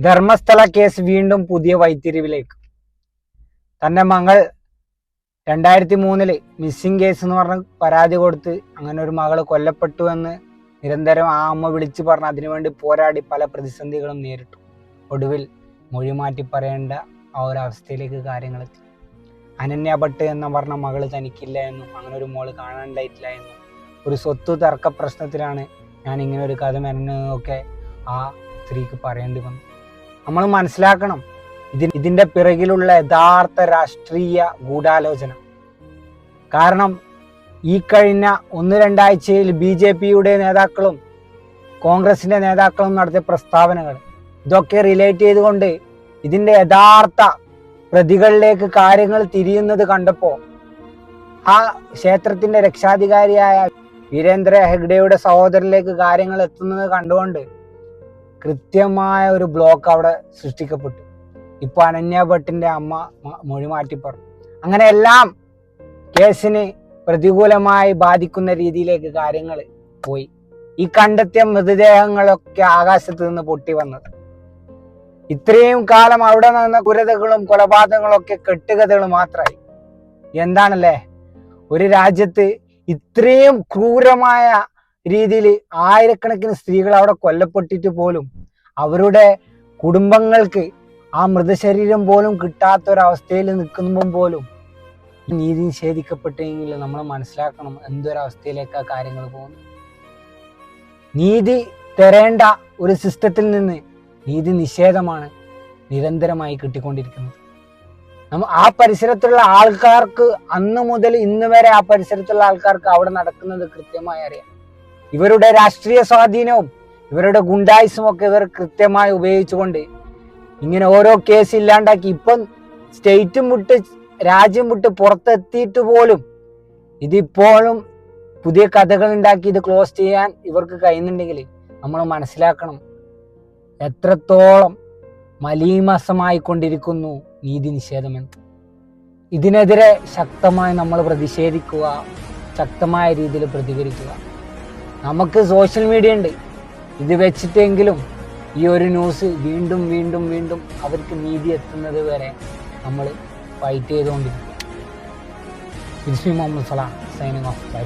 Dharmasthala case വീണ്ടും പുതിയ വൈത്തിരിവിലേക്ക് തന്റെ മകൾ രണ്ടായിരത്തി മൂന്നിൽ മിസ്സിംഗ് കേസ് എന്ന് പറഞ്ഞ് പരാതി കൊടുത്ത് അങ്ങനെ ഒരു മകൾ കൊല്ലപ്പെട്ടു എന്ന് നിരന്തരം ആ അമ്മ വിളിച്ചു പറഞ്ഞ് അതിനുവേണ്ടി പോരാടി പല പ്രതിസന്ധികളും നേരിട്ടു. ഒടുവിൽ മൊഴി മാറ്റി പറയേണ്ട ആ ഒരു അവസ്ഥയിലേക്ക് കാര്യങ്ങൾ എത്തി. അനന്യ ഭട്ട് എന്ന പറഞ്ഞ മകൾ തനിക്കില്ല എന്നും അങ്ങനെ ഒരു മോൾ കാണാനുണ്ടായിട്ടില്ല എന്നും ഒരു സ്വത്ത് തർക്ക പ്രശ്നത്തിലാണ് ഞാൻ ഇങ്ങനെ ഒരു കഥ മെനഞ്ഞതൊക്കെ ആ സ്ത്രീക്ക് പറയേണ്ടി വന്നു. നമ്മൾ മനസ്സിലാക്കണം. ഇതി ഇതിന്റെ പിറകിലുള്ള യഥാർത്ഥ രാഷ്ട്രീയ ഗൂഢാലോചന. കാരണം ഈ കഴിഞ്ഞ ഒന്ന് രണ്ടാഴ്ചയിൽ ബി ജെ പിയുടെ നേതാക്കളും കോൺഗ്രസിന്റെ നേതാക്കളും നടത്തിയ പ്രസ്താവനകൾ ഇതൊക്കെ റിലേറ്റ് ചെയ്തുകൊണ്ട് ഇതിന്റെ യഥാർത്ഥ പ്രതികളിലേക്ക് കാര്യങ്ങൾ തിരിയുന്നത് കണ്ടപ്പോൾ ആ ക്ഷേത്രത്തിന്റെ രക്ഷാധികാരിയായ വീരേന്ദ്ര ഹെഗ്ഡെയുടെ സഹോദരനിലേക്ക് കാര്യങ്ങൾ എത്തുന്നത് കണ്ടുകൊണ്ട് കൃത്യമായ ഒരു ബ്ലോക്ക് അവിടെ സൃഷ്ടിക്കപ്പെട്ടു. ഇപ്പൊ അനന്യ ഭട്ടിന്റെ അമ്മ മൊഴി മാറ്റി പറഞ്ഞു. അങ്ങനെ എല്ലാം കേസിന് പ്രതികൂലമായി ബാധിക്കുന്ന രീതിയിലേക്ക് കാര്യങ്ങൾ പോയി. ഈ കണ്ടെത്തിയ മൃതദേഹങ്ങളൊക്കെ ആകാശത്ത് നിന്ന് പൊട്ടി വന്നത്. ഇത്രയും കാലം അവിടെ നിന്ന കുരതകളും കൊലപാതകങ്ങളൊക്കെ കെട്ടുകഥകൾ മാത്രമായി. എന്താണല്ലേ? ഒരു രാജ്യത്ത് ഇത്രയും ക്രൂരമായ രീതിയിൽ ആയിരക്കണക്കിന് സ്ത്രീകൾ അവിടെ കൊല്ലപ്പെട്ടിട്ട് പോലും അവരുടെ കുടുംബങ്ങൾക്ക് ആ മൃതശരീരം പോലും കിട്ടാത്ത ഒരവസ്ഥയിൽ നിൽക്കുമ്പോൾ പോലും നീതി നിഷേധിക്കപ്പെട്ടെങ്കിൽ നമ്മൾ മനസ്സിലാക്കണം എന്തൊരവസ്ഥയിലേക്കാ കാര്യങ്ങൾ പോകുന്നു. നീതി തരേണ്ട ഒരു സിസ്റ്റത്തിൽ നിന്ന് നീതി നിഷേധമാണ് നിരന്തരമായി കിട്ടിക്കൊണ്ടിരിക്കുന്നത്. നമ്മ ആ പരിസരത്തുള്ള ആൾക്കാർക്ക് അന്ന് മുതൽ ഇന്ന് വരെ ആ പരിസരത്തുള്ള ആൾക്കാർക്ക് അവിടെ നടക്കുന്നത് കൃത്യമായി അറിയാം. ഇവരുടെ രാഷ്ട്രീയ സ്വാധീനവും ഇവരുടെ ഗുണ്ടായുസും ഒക്കെ ഇവർ കൃത്യമായി ഉപയോഗിച്ചുകൊണ്ട് ഇങ്ങനെ ഓരോ കേസ് ഇല്ലാണ്ടാക്കി. ഇപ്പം സ്റ്റേറ്റും വിട്ട് രാജ്യം വിട്ട് പുറത്തെത്തിയിട്ട് പോലും ഇതിപ്പോഴും പുതിയ കഥകൾ ഉണ്ടാക്കി ഇത് ക്ലോസ് ചെയ്യാൻ ഇവർക്ക് കഴിയുന്നുണ്ടെങ്കിൽ നമ്മൾ മനസ്സിലാക്കണം എത്രത്തോളം മലീമസമായിക്കൊണ്ടിരിക്കുന്നു നീതി നിഷേധമെന്ന് ഇതിനെതിരെ ശക്തമായി നമ്മൾ പ്രതിഷേധിക്കുക ശക്തമായ രീതിയിൽ പ്രതികരിക്കുക. നമുക്ക് സോഷ്യൽ മീഡിയ ഉണ്ട്. ഇത് വെച്ചിട്ടെങ്കിലും ഈ ഒരു ന്യൂസ് വീണ്ടും വീണ്ടും വീണ്ടും അവർക്ക് നീതി എത്തുന്നത് വരെ നമ്മൾ ഫൈറ്റ് ചെയ്തുകൊണ്ടിരിക്കും Ismi Muhammad Salam signing off bye